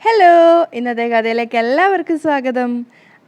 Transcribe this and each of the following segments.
Hello ഇന്നത്തെ കഥയിലേക്ക് എല്ലാവർക്കും സ്വാഗതം.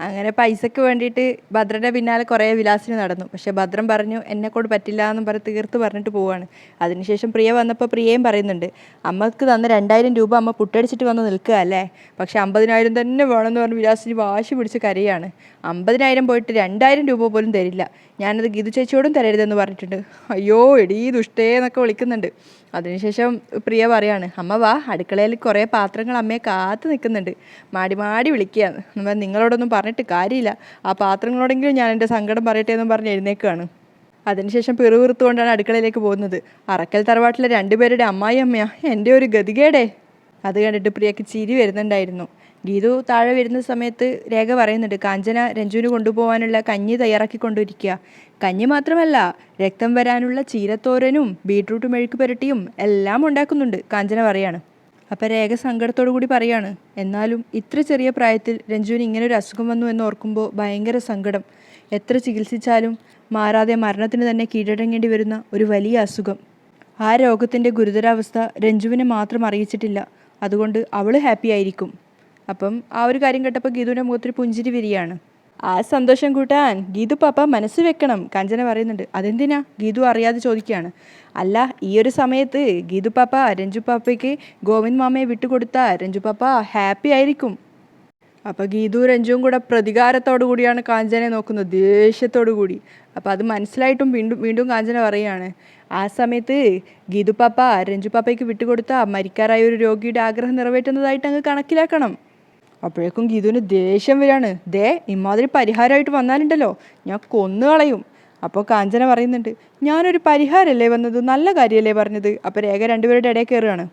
അങ്ങനെ പൈസക്ക് വേണ്ടിയിട്ട് ഭദ്രന്റെ പിന്നാലെ കുറേ വിലാസിന് നടന്നു. പക്ഷേ ഭദ്രൻ പറഞ്ഞു എന്നെക്കൊണ്ട് പറ്റില്ല എന്നും പറഞ്ഞ് തീർത്ത് പറഞ്ഞിട്ട് പോവാണ്. അതിനുശേഷം പ്രിയ വന്നപ്പോൾ പ്രിയയും പറയുന്നുണ്ട് അമ്മയ്ക്ക് തന്ന രണ്ടായിരം രൂപ അമ്മ പുട്ടടിച്ചിട്ട് വന്ന് നിൽക്കുക അല്ലേ? പക്ഷേ അമ്പതിനായിരം തന്നെ വേണമെന്ന് പറഞ്ഞ് വിലാസിന് വാശി പിടിച്ച് കരയാണ്. അമ്പതിനായിരം പോയിട്ട് രണ്ടായിരം രൂപ പോലും തരില്ല. ഞാനത് ഗീതു ചേച്ചിയോടും തരരുതെന്ന് പറഞ്ഞിട്ടുണ്ട്. അയ്യോ എടീ ദുഷ്ടേ എന്നൊക്കെ വിളിക്കുന്നുണ്ട്. അതിനുശേഷം പ്രിയ പറയാണ് അമ്മ വാ അടുക്കളയിൽ കുറേ പാത്രങ്ങൾ അമ്മയെ കാത്തു നിൽക്കുന്നുണ്ട്. മാടി മാടി വിളിക്കുകയാണ്. നിങ്ങളോടൊന്നും നിങ്ങളോടൊന്നും പറഞ്ഞിട്ട് കാര്യമില്ല. ആ പാത്രങ്ങളോടെങ്കിലും ഞാൻ എന്റെ സങ്കടം പറയട്ടെ എന്നും പറഞ്ഞ് എഴുന്നേക്കാണ്. അതിനുശേഷം പിറുവിറുത്തുകൊണ്ടാണ് അടുക്കളയിലേക്ക് പോകുന്നത്. അറക്കൽ തറവാട്ടിലെ രണ്ടുപേരുടെ അമ്മായി അമ്മയാ എന്റെ ഒരു ഗതികേടേ. അത് കണ്ടിട്ട് പ്രിയക്ക് ചിരി വരുന്നുണ്ടായിരുന്നു. ഗീതു താഴെ വരുന്ന സമയത്ത് രേഖ പറയുന്നുണ്ട് കാഞ്ചന രഞ്ജുവിന് കൊണ്ടുപോകാനുള്ള കഞ്ഞി തയ്യാറാക്കി കൊണ്ടിരിക്കുക കഞ്ഞി മാത്രമല്ല രക്തം വരാനുള്ള ചീരത്തോരനും ബീട്രൂട്ട് മെഴുക്ക് പുരട്ടിയും എല്ലാം ഉണ്ടാക്കുന്നുണ്ട് കാഞ്ചന പറയാണ്. അപ്പം രേഖ സങ്കടത്തോടു കൂടി പറയാണ് എന്നാലും ഇത്ര ചെറിയ പ്രായത്തിൽ രഞ്ജുവിന് ഇങ്ങനെ ഒരു അസുഖം വന്നു എന്ന് ഓർക്കുമ്പോൾ ഭയങ്കര സങ്കടം. എത്ര ചികിത്സിച്ചാലും മാറാതെ മരണത്തിന് തന്നെ കീഴടങ്ങേണ്ടി വരുന്ന ഒരു വലിയ അസുഖം. ആ രോഗത്തിന്റെ ഗുരുതരാവസ്ഥ രഞ്ജുവിനെ മാത്രം അറിയിച്ചിട്ടില്ല. അതുകൊണ്ട് അവൾ ഹാപ്പി ആയിരിക്കും. അപ്പം ആ ഒരു കാര്യം കേട്ടപ്പോൾ ഗീതുവിന്റെ മുഖത്തിൽ പുഞ്ചിരി വിരിയാണ്. ആ സന്തോഷം കൂട്ടാൻ ഗീതു പാപ്പ മനസ്സ് വെക്കണം കാഞ്ചന പറയുന്നുണ്ട്. അതെന്തിനാ? ഗീതു അറിയാതെ ചോദിക്കുകയാണ്. അല്ല ഈ ഒരു സമയത്ത് ഗീതു പാപ്പ രഞ്ജു പാപ്പയ്ക്ക് ഗോവിന്ദ് മാമയെ വിട്ടുകൊടുത്ത രഞ്ജു പാപ്പ ഹാപ്പി ആയിരിക്കും. അപ്പോൾ ഗീതു രഞ്ജുവും കൂടെ പ്രതികാരത്തോടു കൂടിയാണ് കാഞ്ചനെ നോക്കുന്നത് ദേഷ്യത്തോടു കൂടി. അപ്പോൾ അത് മനസ്സിലായിട്ടും വീണ്ടും വീണ്ടും കാഞ്ചന പറയുകയാണ്. ആ സമയത്ത് ഗീതു പാപ്പ രഞ്ജു പാപ്പയ്ക്ക് വിട്ടുകൊടുത്ത മരിക്കാറായ ഒരു രോഗിയുടെ ആഗ്രഹം നിറവേറ്റുന്നതായിട്ട് അങ്ങ് കണക്കിലാക്കണം. അപ്പോഴേക്കും ഗീതുവിന് ദേഷ്യം വരികയാണ്. ദേ ഇമാതിരി പരിഹാരമായിട്ട് വന്നാലുണ്ടല്ലോ. ഞാൻ കൊന്നു കളയും. അപ്പോൾ കാഞ്ചന പറയുന്നുണ്ട് ഞാനൊരു പരിഹാരമല്ലേ വന്നത്? നല്ല കാര്യമല്ലേ പറഞ്ഞത്? അപ്പോൾ രേഖ രണ്ടുപേരുടെ ഇടയിൽ കയറുകയാണ്.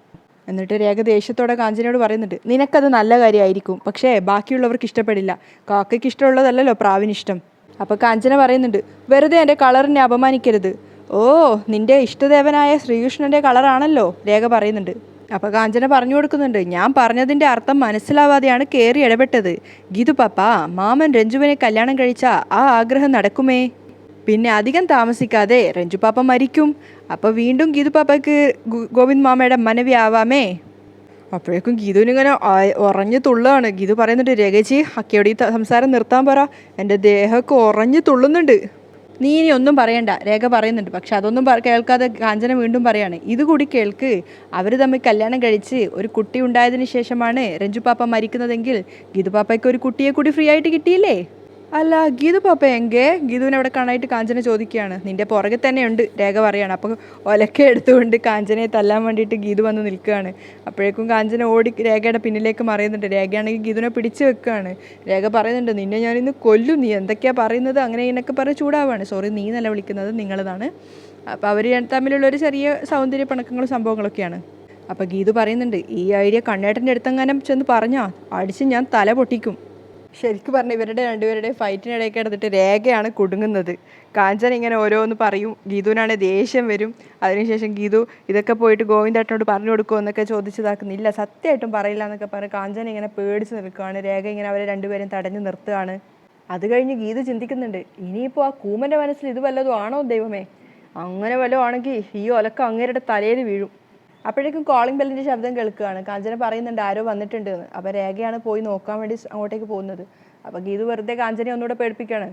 എന്നിട്ട് രേഖ ദേഷ്യത്തോടെ കാഞ്ചനയോട് പറയുന്നുണ്ട് നിനക്കത് നല്ല കാര്യമായിരിക്കും. പക്ഷേ ബാക്കിയുള്ളവർക്ക് ഇഷ്ടപ്പെടില്ല. കാക്കയ്ക്ക് ഇഷ്ടമുള്ളതല്ലല്ലോ പ്രാവിന് ഇഷ്ടം. അപ്പോൾ കാഞ്ചന പറയുന്നുണ്ട് വെറുതെ എന്റെ കളറിനെ അപമാനിക്കരുത്. ഓ നിന്റെ ഇഷ്ടദേവനായ ശ്രീകൃഷ്ണന്റെ കളറാണല്ലോ രേഖ പറയുന്നുണ്ട്. അപ്പോൾ കാഞ്ചന പറഞ്ഞു കൊടുക്കുന്നുണ്ട്. ഞാൻ പറഞ്ഞതിന്റെ അർത്ഥം മനസ്സിലാവാതെയാണ് കയറി ഇടപെട്ടത്. ഗീതു പാപ്പ മാമൻ രഞ്ജുവിനെ കല്യാണം കഴിച്ച ആ ആഗ്രഹം നടക്കുമേ? പിന്നെ അധികം താമസിക്കാതെ രഞ്ജു പാപ്പ മരിക്കും. അപ്പോൾ വീണ്ടും ഗീതു പാപ്പയ്ക്ക് ഗോവിന്ദ് മാമയുടെ മനവി ആവാമേ? അപ്പോഴേക്കും ഗീതുവിനിങ്ങനെ ഉറഞ്ഞു തുള്ളാണ്. ഗീതു പറയുന്നുണ്ട് രേഖച്ചി അക്കയോട് ഈ സംസാരം നിർത്താൻ പറ. എന്റെ ദേഹമൊക്കെ ഉറഞ്ഞു തുള്ളുന്നുണ്ട്. നീ ഇനി ഒന്നും പറയണ്ട. രേഖ പറയുന്നുണ്ട്. പക്ഷെ അതൊന്നും കേൾക്കാതെ കാഞ്ചന വീണ്ടും പറയാണ്. ഇതുകൂടി കേൾക്ക് അവർ തമ്മിൽ കല്യാണം കഴിച്ച് ഒരു കുട്ടി ഉണ്ടായതിനു ശേഷമാണ് രഞ്ജു പാപ്പ മരിക്കുന്നതെങ്കിൽ ഗീതു പാപ്പയ്ക്ക് ഒരു കുട്ടിയെ കൂടി ഫ്രീ ആയിട്ട് കിട്ടിയില്ലേ? അല്ല ഗീതു പാപ്പ എങ്കേ? ഗീതുവിനെ അവിടെ കാണാനായിട്ട് കാഞ്ചന ചോദിക്കുകയാണ്. നിന്റെ പുറകെ തന്നെയുണ്ട് രേഖ പറയാണ്. അപ്പോൾ ഒലക്ക എടുത്തുകൊണ്ട് കാഞ്ചനയെ തല്ലാൻ വേണ്ടിയിട്ട് ഗീതു വന്ന് നിൽക്കുകയാണ്. അപ്പോഴേക്കും കാഞ്ചന ഓടി രേഖയുടെ പിന്നിലേക്ക് മറിയുന്നുണ്ട്. രേഖയാണെങ്കിൽ ഗീതുവിനെ പിടിച്ചു വെക്കുകയാണ്. രേഖ പറയുന്നുണ്ട് നിന്നെ ഞാനിന്ന് കൊല്ലും. നീ എന്തൊക്കെയാ പറയുന്നത്? അങ്ങനെ ഇതിനൊക്കെ പറഞ്ഞ് ചൂടാവാണ്. സോറി നീ നല്ല വിളിക്കുന്നത് നിങ്ങളതാണ്. അപ്പോൾ അവർ തമ്മിലുള്ള ഒരു ചെറിയ സൗന്ദര്യ പിണക്കങ്ങളും സംഭവങ്ങളൊക്കെയാണ്. അപ്പോൾ ഗീതു പറയുന്നുണ്ട് ഈ ഐഡിയ കണ്ണേട്ടന്റെ അടുത്തെങ്ങാനും ചെന്ന് പറഞ്ഞാൽ അടിച്ച് ഞാൻ തല പൊട്ടിക്കും. ശരിക്കും പറഞ്ഞ ഇവരുടെ രണ്ടുപേരുടെ ഫൈറ്റിനിടയിൽ കിടന്നിട്ട് രേഖയാണ് കുടുങ്ങുന്നത്. കാഞ്ചൻ ഇങ്ങനെ ഓരോന്ന് പറയും. ഗീതുവിനാണ് ദേഷ്യം വരും. അതിനുശേഷം ഗീതു ഇതൊക്കെ പോയിട്ട് ഗോവിന്ദേട്ടനോട് പറഞ്ഞു കൊടുക്കുമോ എന്നൊക്കെ ചോദിച്ചതാക്കുന്നില്ല സത്യമായിട്ടും പറയില്ല എന്നൊക്കെ പറഞ്ഞ് കാഞ്ചന ഇങ്ങനെ പേടിച്ച് നിൽക്കുകയാണ്. രേഖ ഇങ്ങനെ അവരെ രണ്ടുപേരും തടഞ്ഞു നിർത്തുകയാണ്. അത് കഴിഞ്ഞ് ഗീതു ചിന്തിക്കുന്നുണ്ട് ഇനിയിപ്പോൾ ആ കൂമന്റെ മനസ്സിൽ ഇത് വല്ലതും ആണോ ദൈവമേ? അങ്ങനെ വല്ലതും ആണെങ്കിൽ ഈ ഒലക്ക അങ്ങേരുടെ തലയിൽ വീഴും. അപ്പോഴേക്കും കോളിംഗ് ബെല്ലിന്റെ ശബ്ദം കേൾക്കുകയാണ്. കാഞ്ചന പറയുന്നുണ്ട് ആരോ വന്നിട്ടുണ്ട്. എന്ന് അപ്പോൾ രേഖയാണ് പോയി നോക്കാൻ വേണ്ടി അങ്ങോട്ടേക്ക് പോകുന്നത്. അപ്പോൾ ഗീതു വെറുതെ കാഞ്ചനെ ഒന്നുകൂടെ പേടിപ്പിക്കുകയാണ്.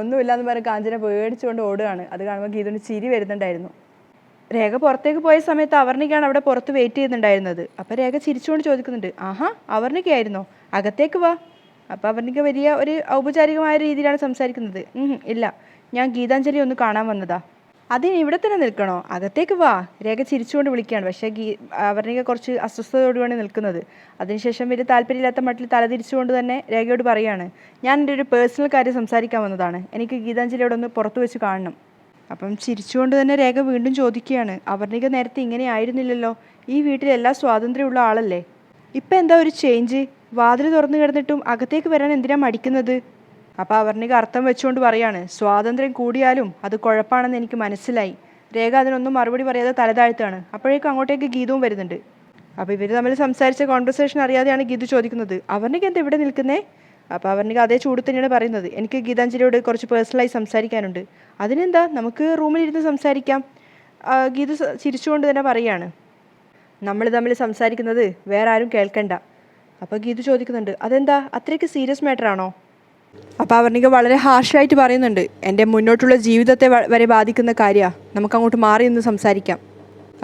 ഒന്നുമില്ലാന്ന് പറഞ്ഞ് കാഞ്ചന പേടിച്ചുകൊണ്ട് ഓടുകയാണ്. അത് കാണുമ്പോൾ ഗീതുവിന് ചിരി വരുന്നുണ്ടായിരുന്നു. രേഖ പുറത്തേക്ക് പോയ സമയത്ത് അവർണിക്കാണ് അവിടെ പുറത്ത് വെയിറ്റ് ചെയ്യുന്നുണ്ടായിരുന്നത് അപ്പോൾ രേഖ ചിരിച്ചുകൊണ്ട് ചോദിക്കുന്നുണ്ട് ആഹാ അവർണിക്കായിരുന്നോ അകത്തേക്ക് വാ. അപ്പോൾ അവർണിക്ക് വലിയ ഒരു ഔപചാരികമായ രീതിയിലാണ് സംസാരിക്കുന്നത്. ഇല്ല ഞാൻ ഗീതാഞ്ജലി ഒന്ന് കാണാൻ വന്നതാ. അതിന് ഇവിടെ തന്നെ നിൽക്കണോ? അകത്തേക്ക് വാ. രേഖ ചിരിച്ചുകൊണ്ട് വിളിക്കുകയാണ്. പക്ഷേ ഗീ അവർണിക കുറച്ച് അസ്വസ്ഥതയോടുകൂടി നിൽക്കുന്നത്. അതിനുശേഷം വലിയ താല്പര്യമില്ലാത്ത മട്ടിൽ തലതിരിച്ചുകൊണ്ട് തന്നെ രേഖയോട് പറയുകയാണ്. ഞാൻ എന്റെ ഒരു പേഴ്സണൽ കാര്യം സംസാരിക്കാൻ വന്നതാണ്. എനിക്ക് ഗീതാഞ്ജലിയോട് ഒന്ന് പുറത്തു വെച്ച് കാണണം. അപ്പം ചിരിച്ചുകൊണ്ട് തന്നെ രേഖ വീണ്ടും ചോദിക്കുകയാണ്. അവർണിക നേരത്തെ ഇങ്ങനെ ആയിരുന്നില്ലല്ലോ. ഈ വീട്ടിൽ എല്ലാ സ്വാതന്ത്ര്യമുള്ള ആളല്ലേ? ഇപ്പം എന്താ ഒരു ചേഞ്ച് വാതിൽ തുറന്നു കിടന്നിട്ടും അകത്തേക്ക് വരാൻ എന്തിനാ മടിക്കുന്നത്? അപ്പോൾ അവർണിക അർത്ഥം വെച്ചുകൊണ്ട് പറയാണ് സ്വാതന്ത്ര്യം കൂടിയാലും അത് കുഴപ്പമാണെന്ന് എനിക്ക് മനസ്സിലായി. രേഖ അതിനൊന്നും മറുപടി പറയാതെ തലതാഴ്ത്താണ് അപ്പോഴേക്കും അങ്ങോട്ടേക്ക് ഗീതവും വരുന്നുണ്ട്. അപ്പോൾ ഇവർ തമ്മിൽ സംസാരിച്ച കോൺവെർസേഷൻ അറിയാതെയാണ് ഗീതു ചോദിക്കുന്നത് അവർണിക എന്താ ഇവിടെ നിൽക്കുന്നേ? അപ്പോൾ അവർണിക അതേ ചൂട് തന്നെയാണ് പറയുന്നത് എനിക്ക് ഗീതാഞ്ജലിയോട് കുറച്ച് പേഴ്സണലായി സംസാരിക്കാനുണ്ട്. അതിനെന്താ? നമുക്ക് റൂമിലിരുന്ന് സംസാരിക്കാം. ഗീത ചിരിച്ചുകൊണ്ട് തന്നെ പറയാണ് നമ്മൾ തമ്മിൽ സംസാരിക്കുന്നത് വേറെ ആരും കേൾക്കണ്ട. അപ്പോൾ ഗീതു ചോദിക്കുന്നുണ്ട് അതെന്താ? അത്രയ്ക്ക് സീരിയസ് മാറ്ററാണോ അപ്പോൾ അവർണിക വളരെ ഹാർഷായിട്ട് പറയുന്നുണ്ട് എന്റെ മുന്നോട്ടുള്ള ജീവിതത്തെ വരെ ബാധിക്കുന്ന കാര്യമാണ് നമുക്കങ്ങോട്ട് മാറി നിന്ന് സംസാരിക്കാം.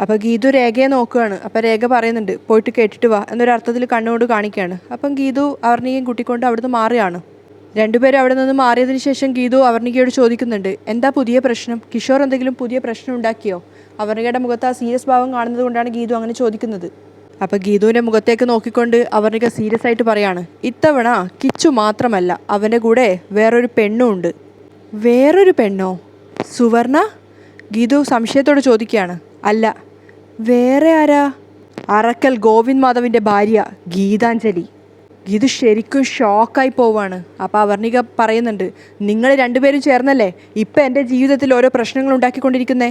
അപ്പോൾ ഗീതു രേഖയെ നോക്കുകയാണ്. അപ്പോൾ രേഖ പറയുന്നുണ്ട് പോയിട്ട് കേട്ടിട്ട് വാ. എന്നൊരു അർത്ഥത്തിൽ കണ്ണുകൊണ്ട് കാണിക്കുകയാണ്. അപ്പം ഗീതു അവർണികയും കൂട്ടിക്കൊണ്ട് അവിടുന്ന് മാറുകയാണ്. രണ്ടുപേരും അവിടെ നിന്ന് മാറിയതിന് ശേഷം ഗീതു അവർണികയോട് ചോദിക്കുന്നുണ്ട് എന്താ പുതിയ പ്രശ്നം? കിഷോർ എന്തെങ്കിലും പുതിയ പ്രശ്നം ഉണ്ടാക്കിയോ? അവർണികയുടെ മുഖത്ത് ആ സീരിയസ് ഭാവം കാണുന്നത് കൊണ്ടാണ് ഗീതു അങ്ങനെ ചോദിക്കുന്നത്. അപ്പോൾ ഗീതുവിന്റെ മുഖത്തേക്ക് നോക്കിക്കൊണ്ട് അവർണിക സീരിയസ് ആയിട്ട് പറയാണ് ഇത്തവണ കിച്ചു മാത്രമല്ല അവന്റെ കൂടെ വേറൊരു പെണ്ണും ഉണ്ട്. വേറൊരു പെണ്ണോ? സുവർണ? ഗീതു സംശയത്തോട് ചോദിക്കുകയാണ്. അല്ല വേറെ ആരാ? അറക്കൽ ഗോവിന്ദ് മാധവിന്റെ ഭാര്യ ഗീതാഞ്ജലി. ഗീതു ശരിക്കും ഷോക്കായി പോവാണ് അപ്പോൾ അവർണിക പറയുന്നുണ്ട് നിങ്ങൾ രണ്ടുപേരും ചേർന്നല്ലേ? ഇപ്പം എന്റെ ജീവിതത്തിൽ ഓരോ പ്രശ്നങ്ങൾ ഉണ്ടാക്കിക്കൊണ്ടിരിക്കുന്നേ?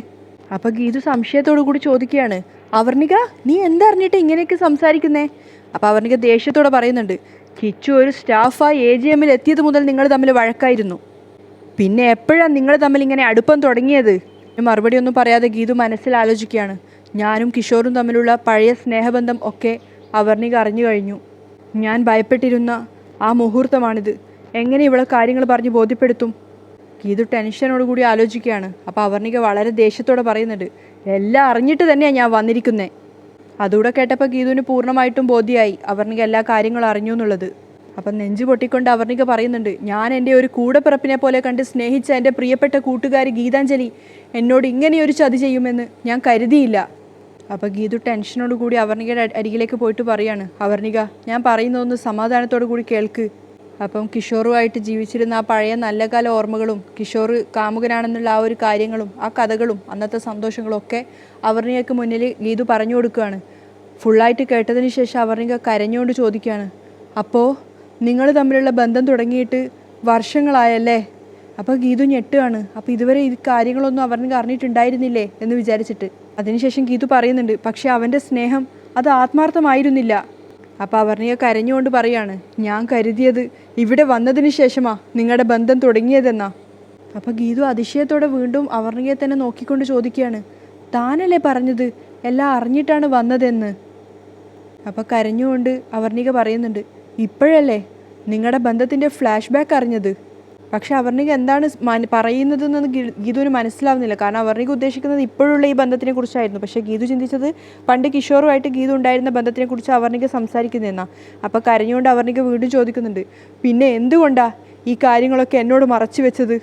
അപ്പോൾ ഗീതു സംശയത്തോടു കൂടി ചോദിക്കുകയാണ് അവർണിക നീ എന്തറിഞ്ഞിട്ട് ഇങ്ങനെയൊക്കെ സംസാരിക്കുന്നേ? അപ്പോൾ അവർണിക ദേഷ്യത്തോടെ പറയുന്നുണ്ട് കിച്ചു ഒരു സ്റ്റാഫായി എ ജി എമ്മിൽ എത്തിയത് മുതൽ നിങ്ങൾ തമ്മിൽ വഴക്കായിരുന്നു. പിന്നെ എപ്പോഴാണ് നിങ്ങൾ തമ്മിൽ ഇങ്ങനെ അടുപ്പം തുടങ്ങിയത്? മറുപടി ഒന്നും പറയാതെ ഗീതു മനസ്സിൽ ആലോചിക്കുകയാണ്. ഞാനും കിഷോറും തമ്മിലുള്ള പഴയ സ്നേഹബന്ധം ഒക്കെ അവർണിക അറിഞ്ഞു കഴിഞ്ഞു. ഞാൻ ഭയപ്പെട്ടിരുന്ന ആ മുഹൂർത്തമാണിത്. എങ്ങനെ ഇവിടെ കാര്യങ്ങൾ പറഞ്ഞ് ബോധ്യപ്പെടുത്തും? ഗീതു ടെൻഷനോടുകൂടി ആലോചിക്കുകയാണ്. അപ്പോൾ അവർണിക വളരെ ദേഷ്യത്തോടെ പറയുന്നുണ്ട് എല്ലാം അറിഞ്ഞിട്ട് തന്നെയാണ് ഞാൻ വന്നിരിക്കുന്നത് അതുകൂടെ കേട്ടപ്പോൾ ഗീതുവിന് പൂർണമായിട്ടും ബോധ്യമായി അവർണിക എല്ലാ കാര്യങ്ങളും അറിഞ്ഞു എന്നുള്ളത്. അപ്പം നെഞ്ചു പൊട്ടിക്കൊണ്ട് അവർണിക പറയുന്നുണ്ട് ഞാൻ എന്റെ ഒരു കൂടപ്പിറപ്പിനെ പോലെ കണ്ട് സ്നേഹിച്ച എന്റെ പ്രിയപ്പെട്ട കൂട്ടുകാരി ഗീതാഞ്ജലി എന്നോട് ഇങ്ങനെയൊരു ചതി ചെയ്യുമെന്ന് ഞാൻ കരുതിയില്ല. അപ്പോൾ ഗീതു ടെൻഷനോട് കൂടി അവർണികയുടെ അരികിലേക്ക് പോയിട്ട് പറയാണ് അവർണിക ഞാൻ പറയുന്നതൊന്ന് സമാധാനത്തോടു കൂടി കേൾക്ക്. അപ്പം കിഷോറുമായിട്ട് ജീവിച്ചിരുന്ന ആ പഴയ നല്ല കാല ഓർമ്മകളും കിഷോർ കാമുകനാണെന്നുള്ള ആ ഒരു കാര്യങ്ങളും ആ കഥകളും അന്നത്തെ സന്തോഷങ്ങളും ഒക്കെ അവർണികയ്ക്ക് മുന്നിൽ ഗീതു പറഞ്ഞു കൊടുക്കുകയാണ്. ഫുള്ളായിട്ട് കേട്ടതിന് ശേഷം അവർണിക കരഞ്ഞുകൊണ്ട് ചോദിക്കുകയാണ് അപ്പോൾ നിങ്ങൾ തമ്മിലുള്ള ബന്ധം തുടങ്ങിയിട്ട് വർഷങ്ങളായല്ലേ? അപ്പോൾ ഗീതു ഞെട്ടുകയാണ് അപ്പോൾ ഇതുവരെ ഈ കാര്യങ്ങളൊന്നും അവർണിക അറിഞ്ഞിട്ടുണ്ടായിരുന്നില്ലേ? എന്ന് വിചാരിച്ചിട്ട്. അതിനുശേഷം ഗീതു പറയുന്നുണ്ട് പക്ഷേ അവന്റെ സ്നേഹം അത് ആത്മാർത്ഥമായിരുന്നില്ല. അപ്പോൾ അവർണിക കരഞ്ഞുകൊണ്ട് പറയാണ് ഞാൻ കരുതിയത് ഇവിടെ വന്നതിന് ശേഷമാ നിങ്ങളുടെ ബന്ധം തുടങ്ങിയതെന്നാ. അപ്പോൾ ഗീതു അതിശയത്തോടെ വീണ്ടും അവർണിയെ തന്നെ നോക്കിക്കൊണ്ട് ചോദിക്കുകയാണ്. താനല്ലേ പറഞ്ഞത്? എല്ലാം അറിഞ്ഞിട്ടാണ് വന്നതെന്ന്. അപ്പോൾ കരഞ്ഞുകൊണ്ട് അവർണിക പറയുന്നുണ്ട് ഇപ്പോഴല്ലേ നിങ്ങളുടെ ബന്ധത്തിന്റെ ഫ്ലാഷ് ബാക്ക് അറിഞ്ഞത്? പക്ഷെ അവർണിക്ക് എന്താണ് പറയുന്നത് ഗി- ഗീതുവിന് മനസ്സിലാവുന്നില്ല. കാരണം അവർണിക്ക് ഉദ്ദേശിക്കുന്നത് ഇപ്പോഴുള്ള ഈ ബന്ധത്തിനെ കുറിച്ചായിരുന്നു. പക്ഷേ ഗീതു ചിന്തിച്ചത് പണ്ട് കിഷോറുമായിട്ട് ഗീതു ഉണ്ടായിരുന്ന ബന്ധത്തിനെ കുറിച്ച് അവർണിക്ക് സംസാരിക്കുന്നതെന്നാ അപ്പോൾ കരഞ്ഞുകൊണ്ട് അവർണിക്ക് വീണ്ടും ചോദിക്കുന്നുണ്ട് പിന്നെ എന്തുകൊണ്ടാ ഈ കാര്യങ്ങളൊക്കെ എന്നോട് മറച്ചു വെച്ചത്?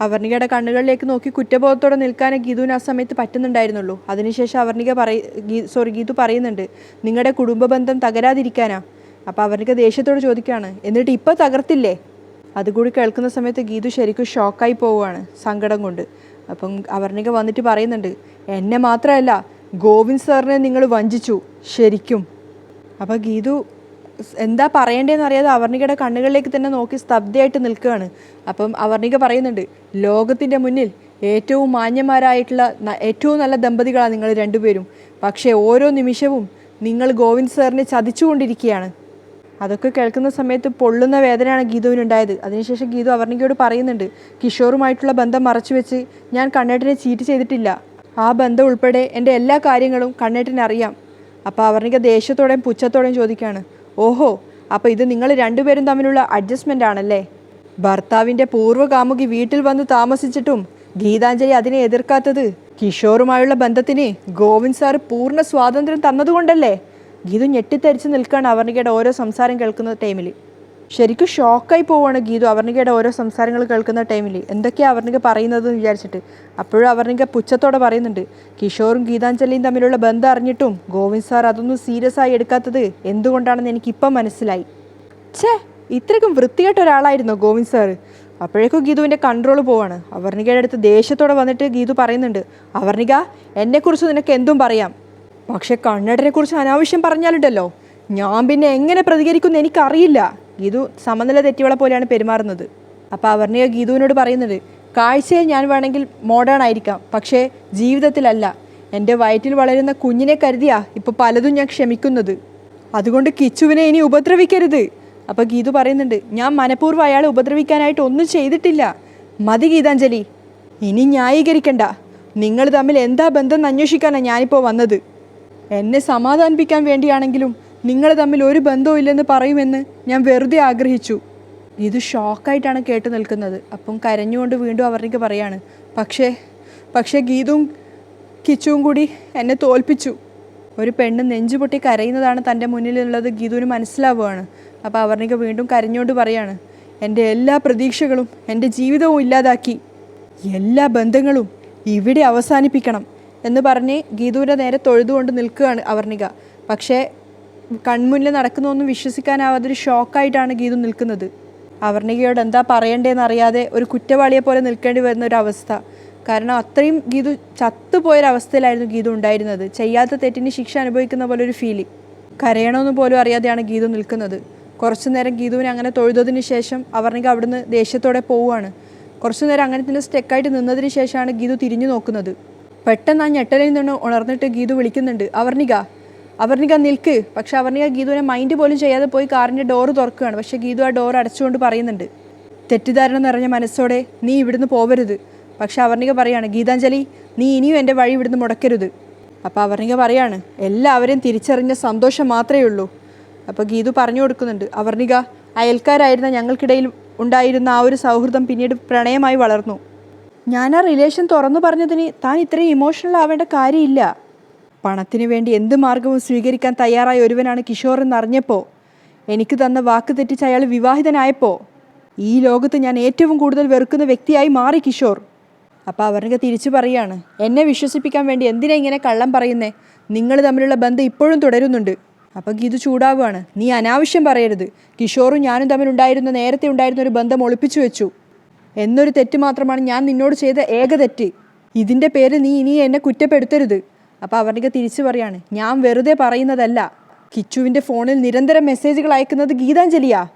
അവർണികയുടെ കണ്ണുകളിലേക്ക് നോക്കി കുറ്റബോധത്തോടെ നിൽക്കാനേ ഗീതുവിന് ആ സമയത്ത് പറ്റുന്നുണ്ടായിരുന്നുള്ളൂ. അതിനുശേഷം അവർണിക പറയ സോറി ഗീതു പറയുന്നുണ്ട് നിങ്ങളുടെ കുടുംബ ബന്ധം തകരാതിരിക്കാനാ? അപ്പോൾ അവർണിക ദേഷ്യത്തോട് ചോദിക്കുകയാണ് എന്നിട്ട് ഇപ്പോൾ തകർത്തില്ലേ? അതുകൂടി കേൾക്കുന്ന സമയത്ത് ഗീതു ശരിക്കും ഷോക്കായി പോവുകയാണ് സങ്കടം കൊണ്ട്. അപ്പം അവർണിക വന്നിട്ട് പറയുന്നുണ്ട് എന്നെ മാത്രമല്ല ഗോവിന്ദ് സാറിനെ നിങ്ങൾ വഞ്ചിച്ചു ശരിക്കും. അപ്പോൾ ഗീതു എന്താ പറയേണ്ടതെന്ന് അറിയാതെ അവർണികയുടെ കണ്ണുകളിലേക്ക് തന്നെ നോക്കി സ്തബ്ധയായിട്ട് നിൽക്കുകയാണ്. അപ്പം അവർണിക പറയുന്നുണ്ട് ലോകത്തിന്റെ മുന്നിൽ ഏറ്റവും മാന്യന്മാരായിട്ടുള്ള ഏറ്റവും നല്ല ദമ്പതികളാണ് നിങ്ങൾ രണ്ടുപേരും. പക്ഷേ ഓരോ നിമിഷവും നിങ്ങൾ ഗോവിന്ദ് സാറിനെ ചതിച്ചുകൊണ്ടിരിക്കുകയാണ്. അതൊക്കെ കേൾക്കുന്ന സമയത്ത് പൊള്ളുന്ന വേദനയാണ് ഗീതുവിനുണ്ടായത്. അതിനുശേഷം ഗീതു അവർണികയോട് പറയുന്നുണ്ട് കിഷോറുമായിട്ടുള്ള ബന്ധം മറച്ചുവെച്ച് ഞാൻ കണ്ണേട്ടനെ ചീറ്റ് ചെയ്തിട്ടില്ല. ആ ബന്ധം ഉൾപ്പെടെ എന്റെ എല്ലാ കാര്യങ്ങളും കണ്ണേട്ടിന് അറിയാം. അപ്പോൾ അവർണിക ദേഷ്യത്തോടെയും പുച്ഛത്തോടെയും ചോദിക്കുകയാണ് ഓഹോ അപ്പോൾ ഇത് നിങ്ങൾ രണ്ടുപേരും തമ്മിലുള്ള അഡ്ജസ്റ്റ്മെന്റ് ആണല്ലേ? ഭർത്താവിന്റെ പൂർവകാമുകി വീട്ടിൽ വന്ന് താമസിച്ചിട്ടും ഗീതാഞ്ജലി അതിനെ എതിർക്കാത്തത്? കിഷോറുമായുള്ള ബന്ധത്തിന് ഗോവിന്ദ് സാർ പൂർണ സ്വാതന്ത്ര്യം തന്നതുകൊണ്ടല്ലേ? ഗീതു ഞെട്ടിത്തരിച്ച് നിൽക്കുകയാണ് അവർണികയുടെ ഓരോ സംസാരം കേൾക്കുന്ന ടൈമിൽ ശരിക്കും ഷോക്കായി പോവാണ് ഗീതു അവർണികയുടെ ഓരോ സംസാരങ്ങൾ കേൾക്കുന്ന ടൈമിൽ എന്തൊക്കെയാണ് അവർണിക പറയുന്നത് എന്ന് വിചാരിച്ചിട്ട്. അപ്പോഴും അവർണിക പുച്ഛത്തോടെ പറയുന്നുണ്ട്. കിഷോറും ഗീതാഞ്ജലിയും തമ്മിലുള്ള ബന്ധം അറിഞ്ഞിട്ടും ഗോവിന്ദ് സാർ അതൊന്നും സീരിയസ് ആയി എടുക്കാത്തത് എന്തുകൊണ്ടാണെന്ന് എനിക്കിപ്പം മനസ്സിലായി. ഛേ ഇത്രയ്ക്കും വൃത്തികെട്ട ഒരാളായിരുന്നു ഗോവിന്ദ് സാർ അപ്പോഴേക്കും ഗീതുവിന്റെ കൺട്രോൾ പോവാണ്. അവർണികയുടെ അടുത്ത് ദേഷ്യത്തോടെ വന്നിട്ട് ഗീതു പറയുന്നുണ്ട്. അവർണിക എന്നെക്കുറിച്ച് നിനക്ക് എന്തും പറയാം. പക്ഷെ കണ്ണടനെ കുറിച്ച് അനാവശ്യം പറഞ്ഞാലുണ്ടല്ലോ. ഞാൻ പിന്നെ എങ്ങനെ പ്രതികരിക്കുമെന്ന് എനിക്കറിയില്ല. ഗീതു സമനില തെറ്റിയവളെ പോലെയാണ് പെരുമാറുന്നത്. അപ്പോൾ അവർണിക ഗീതുവിനോട് പറയുന്നത് കാഴ്ചയിൽ ഞാൻ വേണമെങ്കിൽ മോഡേൺ ആയിരിക്കാം പക്ഷേ ജീവിതത്തിലല്ല. എന്റെ വയറ്റിൽ വളരുന്ന കുഞ്ഞിനെ കരുതിയാ ഇപ്പോൾ പലതും ഞാൻ ക്ഷമിക്കുന്നത്. അതുകൊണ്ട് കിച്ചുവിനെ ഇനി ഉപദ്രവിക്കരുത്. അപ്പോൾ ഗീതു പറയുന്നുണ്ട് ഞാൻ മനഃപൂർവം അയാളെ ഉപദ്രവിക്കാനായിട്ട് ഒന്നും ചെയ്തിട്ടില്ല. മതി ഗീതാഞ്ജലി. ഇനി ന്യായീകരിക്കണ്ട. നിങ്ങൾ തമ്മിൽ എന്താ ബന്ധം അന്വേഷിക്കാനാണ് ഞാനിപ്പോൾ വന്നത്. എന്നെ സമാധാനിപ്പിക്കാൻ വേണ്ടിയാണെങ്കിലും നിങ്ങൾ തമ്മിൽ ഒരു ബന്ധവും ഇല്ലെന്ന് പറയുമെന്ന് ഞാൻ വെറുതെ ആഗ്രഹിച്ചു. ഇത് ഷോക്കായിട്ടാണ് കേട്ടു നിൽക്കുന്നത്. അപ്പം കരഞ്ഞുകൊണ്ട് വീണ്ടും അവർക്ക് പറയാണ് പക്ഷേ പക്ഷേ ഗീതും കിച്ചുവും കൂടി എന്നെ തോൽപ്പിച്ചു. ഒരു പെണ്ണ് നെഞ്ചുപൊട്ടി കരയുന്നതാണ് തന്റെ മുന്നിലുള്ളത് ഗീതുവിന് മനസ്സിലാവുകയാണ്. അപ്പോൾ അവർണിക വീണ്ടും കരഞ്ഞുകൊണ്ട് പറയാണ് എന്റെ എല്ലാ പ്രതീക്ഷകളും എന്റെ ജീവിതവും ഇല്ലാതാക്കി. എല്ലാ ബന്ധങ്ങളും ഇവിടെ അവസാനിപ്പിക്കണം. എന്ന് പറഞ്ഞ് ഗീതുവിന്റെ നേരെ തൊഴുതുകൊണ്ട് നിൽക്കുകയാണ് അവർണിക. പക്ഷേ കൺമുന്നിൽ നടക്കുന്നതൊന്നും വിശ്വസിക്കാനാവാതൊരു ഷോക്കായിട്ടാണ് ഗീതു നിൽക്കുന്നത്. അവർണികയോട് എന്താ പറയണ്ടേന്ന് അറിയാതെ ഒരു കുറ്റവാളിയെ പോലെ നിൽക്കേണ്ടി വരുന്ന ഒരു അവസ്ഥ. കാരണം അത്രയും ഗീതു ചത്തുപോയൊരവസ്ഥയിലായിരുന്നു ഗീതു ഉണ്ടായിരുന്നത്. ചെയ്യാത്ത തെറ്റിന് ശിക്ഷ അനുഭവിക്കുന്ന പോലെ ഒരു ഫീലിംഗ് കരയണമെന്ന് പോലും അറിയാതെയാണ് ഗീതു നിൽക്കുന്നത്. കുറച്ചു നേരം ഗീതുവിനെ അങ്ങനെ തൊഴുതതിന് ശേഷം അവർണിക അവിടുന്ന് ദേഷ്യത്തോടെ പോവുകയാണ്. കുറച്ചു നേരം അങ്ങനെ തന്നെ സ്റ്റെക്കായിട്ട് നിന്നതിന് ശേഷമാണ് ഗീതു തിരിഞ്ഞു നോക്കുന്നത്. പെട്ടെന്ന് ആ ഞെട്ടലിൽ നിന്ന് ഉണർന്നിട്ട് ഗീതു വിളിക്കുന്നുണ്ട് അവർണിക അവർണിക നിൽക്ക്. പക്ഷെ അവർണിക ഗീതുവിനെ മൈൻഡ് പോലും ചെയ്യാതെ പോയി കാറിന്റെ ഡോറ് തുറക്കുകയാണ്. പക്ഷേ ഗീതു ആ ഡോർ അടച്ചുകൊണ്ട് പറയുന്നുണ്ട് തെറ്റിദ്ധാരണ നിറഞ്ഞ മനസ്സോടെ നീ ഇവിടുന്ന് പോവരുത്. പക്ഷെ അവർണിക പറയാണ് ഗീതാഞ്ജലി നീ ഇനിയും എന്റെ വഴി ഇവിടുന്ന് മുടക്കരുത്. അപ്പോൾ അവർണിക പറയാണ് എല്ലാവരെയും തിരിച്ചറിഞ്ഞ സന്തോഷം മാത്രമേ ഉള്ളൂ. അപ്പോൾ ഗീതു പറഞ്ഞു കൊടുക്കുന്നുണ്ട് അവർണിക അയൽക്കാരായിരുന്ന ഞങ്ങൾക്കിടയിൽ ഉണ്ടായിരുന്ന ആ ഒരു സൗഹൃദം പിന്നീട് പ്രണയമായി വളർന്നു. ഞാൻ ആ റിലേഷൻ തുറന്നു പറഞ്ഞതിന് താൻ ഇത്രയും ഇമോഷണൽ ആവേണ്ട കാര്യമില്ല. പണത്തിന് വേണ്ടി എന്ത് മാർഗവും സ്വീകരിക്കാൻ തയ്യാറായ ഒരുവനാണ് കിഷോർ എന്നറിഞ്ഞപ്പോൾ എനിക്ക് തന്ന വാക്ക് തെറ്റിച്ച് അയാൾ വിവാഹിതനായപ്പോൾ ഈ ലോകത്ത് ഞാൻ ഏറ്റവും കൂടുതൽ വെറുക്കുന്ന വ്യക്തിയായി മാറി കിഷോർ. അപ്പോൾ അവർക്ക് തിരിച്ചു പറയാണ് എന്നെ വിശ്വസിപ്പിക്കാൻ വേണ്ടി എന്തിനാ ഇങ്ങനെ കള്ളം പറയുന്നേ? നിങ്ങൾ തമ്മിലുള്ള ബന്ധം ഇപ്പോഴും തുടരുന്നുണ്ട്. അപ്പോൾ ഇത് ചൂടാവുകയാണ് നീ അനാവശ്യം പറയരുത്. കിഷോറും ഞാനും തമ്മിലുണ്ടായിരുന്ന നേരത്തെ ഉണ്ടായിരുന്ന ഒരു ബന്ധം ഒളിപ്പിച്ചു വെച്ചു. എന്നൊരു തെറ്റ് മാത്രമാണ് ഞാൻ നിന്നോട് ചെയ്ത ഏക തെറ്റ്. ഇതിന്റെ പേര് നീ ഇനി എന്നെ കുറ്റപ്പെടുത്തരുത്. അപ്പോൾ അവർക്ക് തിരിച്ചു പറയാണ് ഞാൻ വെറുതെ പറയുന്നതല്ല. കിച്ചുവിന്റെ ഫോണിൽ നിരന്തരം മെസ്സേജുകൾ അയക്കുന്നത് ഗീതാഞ്ജലിയാ.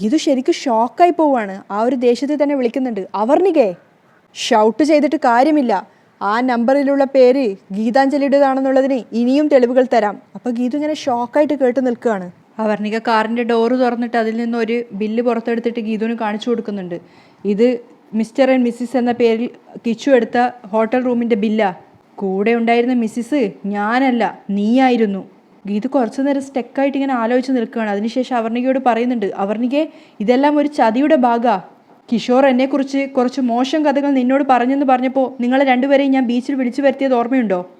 ഇത് ശരിക്കും ഷോക്കായി പോവാണ്. ആ ഒരു ദേഷ്യത്തിൽ തന്നെ വിളിക്കുന്നുണ്ട്. അവർണികേ. ഷൗട്ട് ചെയ്തിട്ട് കാര്യമില്ല. ആ നമ്പറിലുള്ള പേര് ഗീതാഞ്ജലിയുടേതാണെന്നുള്ളതിന് ഇനിയും തെളിവുകൾ തരാം. അപ്പോൾ ഗീതു ഇങ്ങനെ ഷോക്കായിട്ട് കേട്ട് നിൽക്കുകയാണ്. അവർണിക കാറിന്റെ ഡോറ് തുറന്നിട്ട് അതിൽ നിന്നൊരു ബില്ല് പുറത്തെടുത്തിട്ട് ഗീതുവിന് കാണിച്ചു കൊടുക്കുന്നുണ്ട്. ഇത് മിസ്റ്റർ ആൻഡ് മിസ്സിസ് എന്ന പേരിൽ കിച്ചു എടുത്ത ഹോട്ടൽ റൂമിന്റെ ബില്ലാ. കൂടെ ഉണ്ടായിരുന്ന മിസ്സിസ് ഞാനല്ല നീയായിരുന്നു. ഗീതു കുറച്ചു നേരം സ്റ്റെക്കായിട്ട് ഇങ്ങനെ ആലോചിച്ച് നിൽക്കുകയാണ്. അതിനുശേഷം അവർണികയോട് പറയുന്നുണ്ട് അവർണികെ ഇതെല്ലാം ഒരു ചതിയുടെ ഭാഗാ. കിഷോർ എന്നെക്കുറിച്ച് കുറച്ച് മോശം കഥകൾ നിന്നോട് പറഞ്ഞെന്ന് പറഞ്ഞപ്പോൾ നിങ്ങളെ രണ്ടുപേരെയും ഞാൻ ബീച്ചിൽ വിളിച്ചു വരുത്തിയത് ഓർമ്മയുണ്ടോ?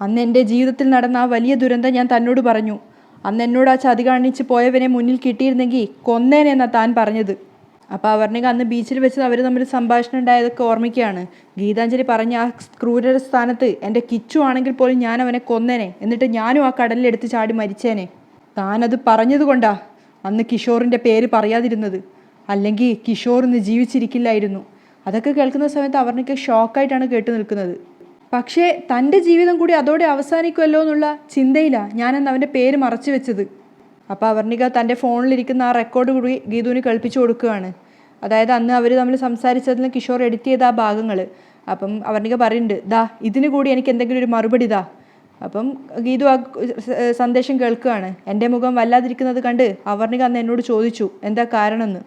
അന്ന് എന്റെ ജീവിതത്തിൽ നടന്ന ആ വലിയ ദുരന്തം ഞാൻ തന്നോട് പറഞ്ഞു. അന്ന് എന്നോട് ആ ചതി കാണിച്ച് പോയവനെ മുന്നിൽ കിട്ടിയിരുന്നെങ്കിൽ കൊന്നേനെന്നാണ് താൻ പറഞ്ഞത്. അപ്പോൾ അവർണിക അന്ന് ബീച്ചിൽ വെച്ച് അവർ തമ്മിൽ സംഭാഷണം ഉണ്ടായതൊക്കെ ഓർമ്മിക്കുകയാണ്. ഗീതാഞ്ജലി പറഞ്ഞ ആ ക്രൂര സ്ഥാനത്ത് എന്റെ കിച്ചു ആണെങ്കിൽ പോലും ഞാൻ അവനെ കൊന്നേനെ. എന്നിട്ട് ഞാനും ആ കടലിലെടുത്ത് ചാടി മരിച്ചേനെ. താനത് പറഞ്ഞതുകൊണ്ടാ അന്ന് കിഷോറിന്റെ പേര് പറയാതിരുന്നത്. അല്ലെങ്കിൽ കിഷോർ ഇന്ന് ജീവിച്ചിരിക്കില്ലായിരുന്നു. അതൊക്കെ കേൾക്കുന്ന സമയത്ത് അവർണിക്ക് ഷോക്കായിട്ടാണ് കേട്ടു നിൽക്കുന്നത്. പക്ഷേ തന്റെ ജീവിതം കൂടി അതോടെ അവസാനിക്കുമല്ലോ എന്നുള്ള ചിന്തയിലാണ് ഞാനന്ന് അവന്റെ പേര് മറച്ചു വെച്ചത്. അപ്പോൾ അവർണിക തന്റെ ഫോണിലിരിക്കുന്ന ആ റെക്കോർഡ് കൂടി ഗീതുവിന് കേൾപ്പിച്ചു കൊടുക്കുകയാണ്. അതായത് അന്ന് അവർ തമ്മിൽ സംസാരിച്ചതിൽ കിഷോർ എഡിറ്റ് ചെയ്ത ആ ഭാഗങ്ങൾ അപ്പം അവർണിക പറയുന്നുണ്ട് ദാ ഇതിന് കൂടി എനിക്ക് എന്തെങ്കിലും ഒരു മറുപടി ദാ അപ്പം ഗീതു ആ സന്ദേശം കേൾക്കുകയാണ് എന്റെ മുഖം വല്ലാതിരിക്കുന്നത് കണ്ട് അവർണിക അന്ന് എന്നോട് ചോദിച്ചു എന്താ കാരണമെന്ന്?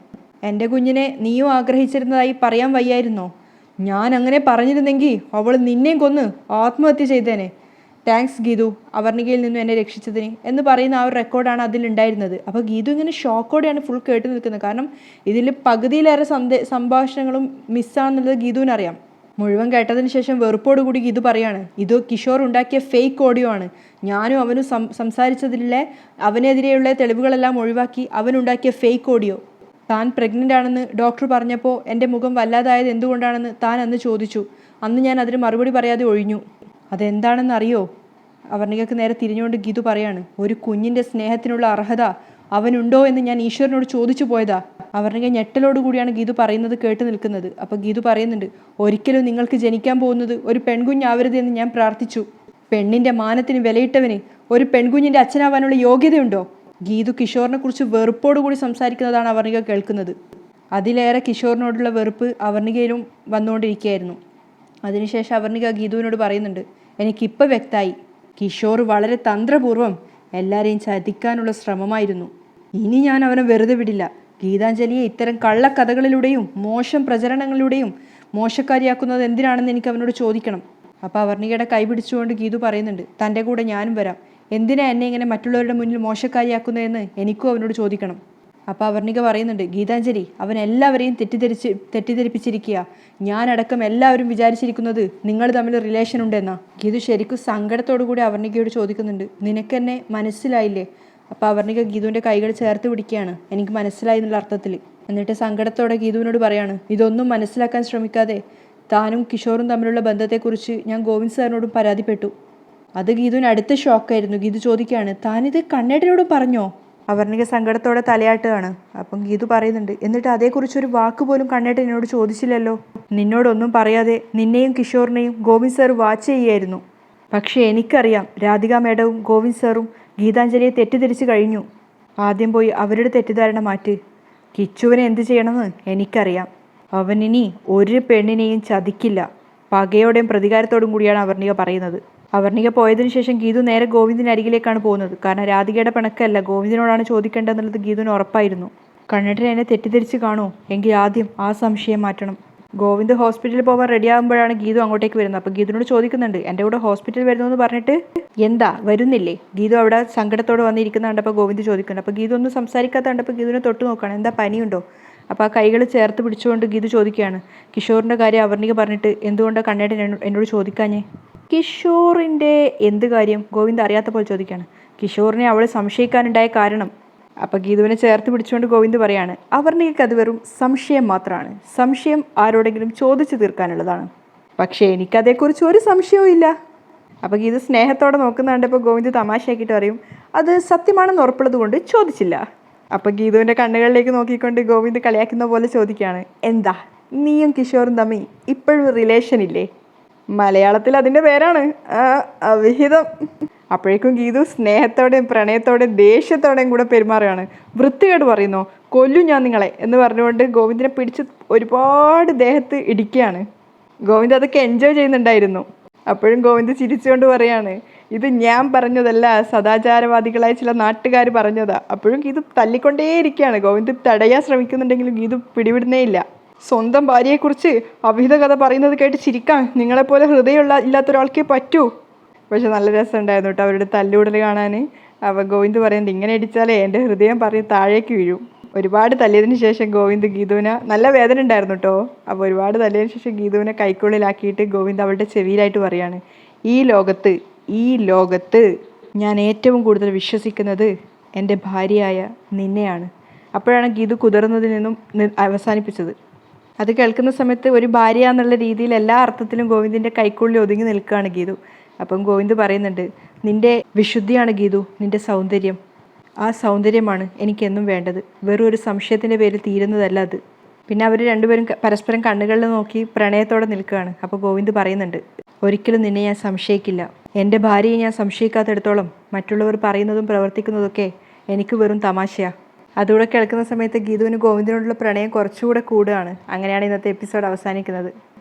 എന്റെ കുഞ്ഞിനെ നീയും ആഗ്രഹിച്ചിരുന്നതായി പറയാൻ വയ്യായിരുന്നോ? ഞാൻ അങ്ങനെ പറഞ്ഞിരുന്നെങ്കിൽ അവൾ നിന്നെയും കൊന്ന് ആത്മഹത്യ ചെയ്തേനെ. താങ്ക്സ് ഗീതു. അവർണികയിൽ നിന്നും എന്നെ രക്ഷിച്ചതിന്. എന്ന് പറയുന്ന ആ ഒരു റെക്കോർഡാണ് അതിലുണ്ടായിരുന്നത്. അപ്പോൾ ഗീതു ഇങ്ങനെ ഷോക്കോടെയാണ് ഫുൾ കേട്ട് നിൽക്കുന്നത്. കാരണം ഇതിൽ പകുതിയിലേറെ സന്ദേ സംഭാഷണങ്ങളും മിസ്സാണെന്നുള്ളത് ഗീതുവിനറിയാം. മുഴുവൻ കേട്ടതിന് ശേഷം വെറുപ്പോടുകൂടി ഗീതു പറയാണ് ഇത് കിഷോർ ഉണ്ടാക്കിയ ഫേക്ക് ഓഡിയോ ആണ്. ഞാനും അവനും സം സംസാരിച്ചതിലെ അവനെതിരെയുള്ള തെളിവുകളെല്ലാം ഒഴിവാക്കി അവനുണ്ടാക്കിയ ഫേക്ക് ഓഡിയോ താൻ പ്രഗ്നന്റ് ആണെന്ന് ഡോക്ടർ പറഞ്ഞപ്പോൾ എന്റെ മുഖം വല്ലാതായത് എന്തുകൊണ്ടാണെന്ന് താൻ അന്ന് ചോദിച്ചു. അന്ന് ഞാൻ അതിന് മറുപടി പറയാതെ ഒഴിഞ്ഞു. അതെന്താണെന്ന് അറിയോ അവർണികക്ക് നേരെ തിരിഞ്ഞുകൊണ്ട് ഗീതു പറയാണ് ഒരു കുഞ്ഞിന്റെ സ്നേഹത്തിനുള്ള അർഹത അവനുണ്ടോ എന്ന് ഞാൻ ഈശ്വരനോട് ചോദിച്ചു പോയതാ. അവർണിക ഞെട്ടലോട് കൂടിയാണ് ഗീതു പറയുന്നത് കേട്ട് നിൽക്കുന്നത്. അപ്പോൾ ഗീതു പറയുന്നുണ്ട് ഒരിക്കലും നിങ്ങൾക്ക് ജനിക്കാൻ പോകുന്നത് ഒരു പെൺകുഞ്ഞാവരുത് എന്ന് ഞാൻ പ്രാർത്ഥിച്ചു. പെണ്ണിന്റെ മാനത്തിന് വിലയിട്ടവന് ഒരു പെൺകുഞ്ഞിന്റെ അച്ഛനാവാനുള്ള യോഗ്യതയുണ്ടോ? ഗീതു കിഷോറിനെ കുറിച്ച് വെറുപ്പോടുകൂടി സംസാരിക്കുന്നതാണ് അവർണിക കേൾക്കുന്നത്. അതിലേറെ കിഷോറിനോടുള്ള വെറുപ്പ് അവർണികയിലും വന്നുകൊണ്ടിരിക്കുകയായിരുന്നു. അതിനുശേഷം അവർണിക ഗീതുവിനോട് പറയുന്നുണ്ട് എനിക്കിപ്പോൾ വ്യക്തമായി കിഷോർ വളരെ തന്ത്രപൂർവം എല്ലാവരെയും ചതിക്കാനുള്ള ശ്രമമായിരുന്നു. ഇനി ഞാൻ അവനെ വെറുതെ വിടില്ല. ഗീതാഞ്ജലിയെ ഇത്തരം കള്ളക്കഥകളിലൂടെയും മോശം പ്രചരണങ്ങളിലൂടെയും മോശക്കാരിയാക്കുന്നത് എന്തിനാണെന്ന് എനിക്ക് അവനോട് ചോദിക്കണം. അപ്പോൾ അവർണികയുടെ കൈ പിടിച്ചുകൊണ്ട് ഗീതു പറയുന്നുണ്ട് തന്റെ കൂടെ ഞാനും വരാം. എന്തിനാ എന്നെ ഇങ്ങനെ മറ്റുള്ളവരുടെ മുന്നിൽ മോശക്കാരിയാക്കുന്നതെന്ന് എനിക്കും അവനോട് ചോദിക്കണം. അപ്പോൾ അവർണിക പറയുന്നുണ്ട് ഗീതാഞ്ജലി അവൻ എല്ലാവരെയും തെറ്റിദ്ധരിച്ച് തെറ്റിദ്ധരിപ്പിച്ചിരിക്കുക ഞാനടക്കം എല്ലാവരും വിചാരിച്ചിരിക്കുന്നത് നിങ്ങൾ തമ്മിൽ റിലേഷൻ ഉണ്ടെന്നാ. ഗീതു ശരിക്കും സങ്കടത്തോടു കൂടി അവർണികയോട് ചോദിക്കുന്നുണ്ട് നിനക്കെന്നെ മനസ്സിലായില്ലേ? അപ്പോൾ അവർണിക ഗീതുവിന്റെ കൈകൾ ചേർത്ത് പിടിക്കുകയാണ് എനിക്ക് മനസ്സിലായി എന്നുള്ള അർത്ഥത്തിൽ. എന്നിട്ട് സങ്കടത്തോടെ ഗീതുവിനോട് പറയാണ് ഇതൊന്നും മനസ്സിലാക്കാൻ ശ്രമിക്കാതെ താനും കിഷോറും തമ്മിലുള്ള ബന്ധത്തെക്കുറിച്ച് ഞാൻ ഗോവിന്ദ് സാറിനോടും പരാതിപ്പെട്ടു. അത് ഗീതുവിന് അടുത്ത ഷോക്കായിരുന്നു ഗീതു ചോദിക്കുകയാണ് താനിത് കണ്ണേടിനോട് പറഞ്ഞോ? അവർണിക സങ്കടത്തോടെ തലയാട്ടുകയാണ്. അപ്പം ഗീതു പറയുന്നുണ്ട് എന്നിട്ട് അതേക്കുറിച്ചൊരു വാക്ക് പോലും കണ്ണേട്ടൻ എന്നോട് ചോദിച്ചില്ലല്ലോ. നിന്നോടൊന്നും പറയാതെ നിന്നെയും കിഷോറിനെയും ഗോവിന്ദ് സാർ വാച്ച് ചെയ്യായിരുന്നു. പക്ഷേ എനിക്കറിയാം രാധിക മേഡവും ഗോവിന്ദ് സാറും ഗീതാഞ്ജലിയെ തെറ്റിദ്ധരിച്ചു കഴിഞ്ഞു. ആദ്യം പോയി അവരുടെ തെറ്റിദ്ധാരണ മാറ്റി. കിച്ചുവിനെ എന്ത് ചെയ്യണമെന്ന് എനിക്കറിയാം. അവനിനി ഒരു പെണ്ണിനെയും ചതിക്കില്ല. പകയോടെയും പ്രതികാരത്തോടും കൂടിയാണ് അവർണിക പറയുന്നത്. അവർണിക പോയതിനു ശേഷം ഗീതു നേരെ ഗോവിന്ദിന് അരികിലേക്കാണ് പോകുന്നത്. കാരണം രാധികയുടെ പിണക്കല്ല. ഗോവിന്ദിനോടാണ് ചോദിക്കേണ്ടതെന്നുള്ളത് ഗീതുവിന് ഉറപ്പായിരുന്നു. കണ്ണേട്ടൻ എന്നെ തെറ്റിദ്ധരിച്ച് കാണൂ. എങ്കിൽ ആദ്യം ആ സംശയം മാറ്റണം. ഗോവിന്ദ് ഹോസ്പിറ്റലിൽ പോകാൻ റെഡിയാകുമ്പോഴാണ് ഗീതു അങ്ങോട്ടേക്ക് വരുന്നത്. അപ്പോൾ ഗീതുവിനോട് ചോദിക്കുന്നുണ്ട് എന്റെ കൂടെ ഹോസ്പിറ്റലിൽ വരുന്നു എന്ന് പറഞ്ഞിട്ട്? എന്താ? വരുന്നില്ലേ? ഗീതു അവിടെ സങ്കടത്തോടെ വന്നിരിക്കുന്ന കണ്ടപ്പോൾ ഗോവിന്ദ് ചോദിക്കുന്നുണ്ട്. അപ്പോൾ ഗീതു ഒന്നും സംസാരിക്കാത്ത കണ്ടപ്പോൾ ഗീതുവിനെ തൊട്ട് നോക്കുകയാണ്. എന്താ പനിയുണ്ടോ? അപ്പോൾ ആ കൈകൾ ചേർത്ത് പിടിച്ചുകൊണ്ട് ഗീതു ചോദിക്കുകയാണ്. കിഷോറിന്റെ കാര്യം അവർണിക പറഞ്ഞിട്ട് എന്തുകൊണ്ടാണ് കണ്ണേട്ടൻ എന്നോ- എന്നോട് ചോദിക്കാഞ്ഞേ? കിഷോറിന്റെ എന്ത് കാര്യം? ഗോവിന്ദ് അറിയാത്ത പോലെ ചോദിക്കുകയാണ്. കിഷോറിനെ അവൾ സംശയിക്കാനുണ്ടായ കാരണം. അപ്പോൾ ഗീതുവിനെ ചേർത്ത് പിടിച്ചുകൊണ്ട് ഗോവിന്ദ് പറയാണ് അവർണികയ്ക്ക് അത് വെറും സംശയം മാത്രമാണ് സംശയം ആരോടെങ്കിലും ചോദിച്ചു തീർക്കാനുള്ളതാണ്. പക്ഷേ എനിക്കതേക്കുറിച്ച് ഒരു സംശയവും ഇല്ല. അപ്പോൾ ഗീത സ്നേഹത്തോടെ നോക്കുന്ന ഇപ്പോൾ ഗോവിന്ദ് തമാശയാക്കിയിട്ട് പറയും അത് സത്യമാണെന്ന് ഉറപ്പുള്ളത് കൊണ്ട് ചോദിച്ചില്ല. അപ്പോൾ ഗീതുവിന്റെ കണ്ണുകളിലേക്ക് നോക്കിക്കൊണ്ട് ഗോവിന്ദ് കളിയാക്കുന്ന പോലെ ചോദിക്കുകയാണ് എന്താ? നീയും കിഷോറും തമ്മിൽ ഇപ്പോഴും റിലേഷൻ ഇല്ലേ? മലയാളത്തിൽ അതിന്റെ പേരാണ്. അവിഹിതം. അപ്പോഴേക്കും ഗീതു സ്നേഹത്തോടെയും പ്രണയത്തോടെയും ദേഷ്യത്തോടെയും കൂടെ പെരുമാറുകയാണ്. വൃത്തികേട് പറയുന്നു കൊല്ലു ഞാൻ നിങ്ങളെ എന്ന് പറഞ്ഞുകൊണ്ട് ഗോവിന്ദിനെ പിടിച്ച് ഒരുപാട് ദേഹത്ത് ഇടിക്കുകയാണ്. ഗോവിന്ദ് അതൊക്കെ എൻജോയ് ചെയ്യുന്നുണ്ടായിരുന്നു. അപ്പോഴും ഗോവിന്ദ് ചിരിച്ചുകൊണ്ട് പറയാണ് ഇത് ഞാൻ പറഞ്ഞതല്ല സദാചാരവാദികളായ ചില നാട്ടുകാർ പറഞ്ഞതാ. അപ്പോഴും ഗീതു തല്ലിക്കൊണ്ടേയിരിക്കുകയാണ്. ഗോവിന്ദ് തടയാൻ ശ്രമിക്കുന്നുണ്ടെങ്കിലും ഗീതു പിടിവിടുന്നേ ഇല്ല. സ്വന്തം ഭാര്യയെക്കുറിച്ച് അവിഹിത കഥ പറയുന്നത് കേട്ട് ചിരിക്കാൻ നിങ്ങളെപ്പോലെ ഹൃദയമുള്ള ഇല്ലാത്ത ഒരാൾക്കേ പറ്റൂ. പക്ഷെ നല്ല രസമുണ്ടായിരുന്നു കേട്ടോ അവരുടെ തല്ലുകൂടൽ കാണാൻ. അവ ഗോവിന്ദ് പറയുന്നത് ഇങ്ങനെ അടിച്ചാലേ എന്റെ ഹൃദയം പറഞ്ഞ് താഴേക്ക് വീഴും. ഒരുപാട് തല്ലിയതിന് ശേഷം ഗോവിന്ദ് ഗീതുവിന് നല്ല വേദന ഉണ്ടായിരുന്നു കേട്ടോ. അപ്പോൾ ഒരുപാട് തല്ലിയതിന് ശേഷം ഗീതുവിനെ കൈക്കുള്ളിലാക്കിയിട്ട് ഗോവിന്ദ് അവളുടെ ചെവിയിലായിട്ട് പറയാണ് ഈ ലോകത്ത് ഈ ലോകത്ത് ഞാൻ ഏറ്റവും കൂടുതൽ വിശ്വസിക്കുന്നത് എന്റെ ഭാര്യയായ നിന്നെയാണ്. അപ്പോഴാണ് ഗീതു കുതിർന്നതിൽ നിന്നും അവസാനിപ്പിച്ചത്. അത് കേൾക്കുന്ന സമയത്ത് ഒരു ഭാര്യ എന്നുള്ള രീതിയിൽ എല്ലാ അർത്ഥത്തിലും ഗോവിന്ദിന്റെ കൈക്കുള്ളിൽ ഒതുങ്ങി നിൽക്കുകയാണ് ഗീതു. അപ്പം ഗോവിന്ദ് പറയുന്നുണ്ട് നിന്റെ വിശുദ്ധിയാണ് ഗീതു നിന്റെ സൗന്ദര്യം. ആ സൗന്ദര്യമാണ് എനിക്കെന്നും വേണ്ടത്. വെറും ഒരു സംശയത്തിന്റെ പേരിൽ തീരുന്നതല്ല അത്. പിന്നെ അവർ രണ്ടുപേരും പരസ്പരം കണ്ണുകളിൽ നോക്കി പ്രണയത്തോടെ നിൽക്കുകയാണ്. അപ്പോൾ ഗോവിന്ദ് പറയുന്നുണ്ട് ഒരിക്കലും നിന്നെ ഞാൻ സംശയിക്കില്ല. എന്റെ ഭാര്യയെ ഞാൻ സംശയിക്കാത്തിടത്തോളം മറ്റുള്ളവർ പറയുന്നതും പ്രവർത്തിക്കുന്നതൊക്കെ എനിക്ക് വെറും തമാശയാണ് അതുകൂടെ കേൾക്കുന്ന സമയത്ത് ഗീതുവിന് ഗോവിന്ദിനോടുള്ള പ്രണയം കുറച്ചുകൂടെ കൂടുകയാണ്. അങ്ങനെയാണ് ഇന്നത്തെ എപ്പിസോഡ് അവസാനിക്കുന്നത്.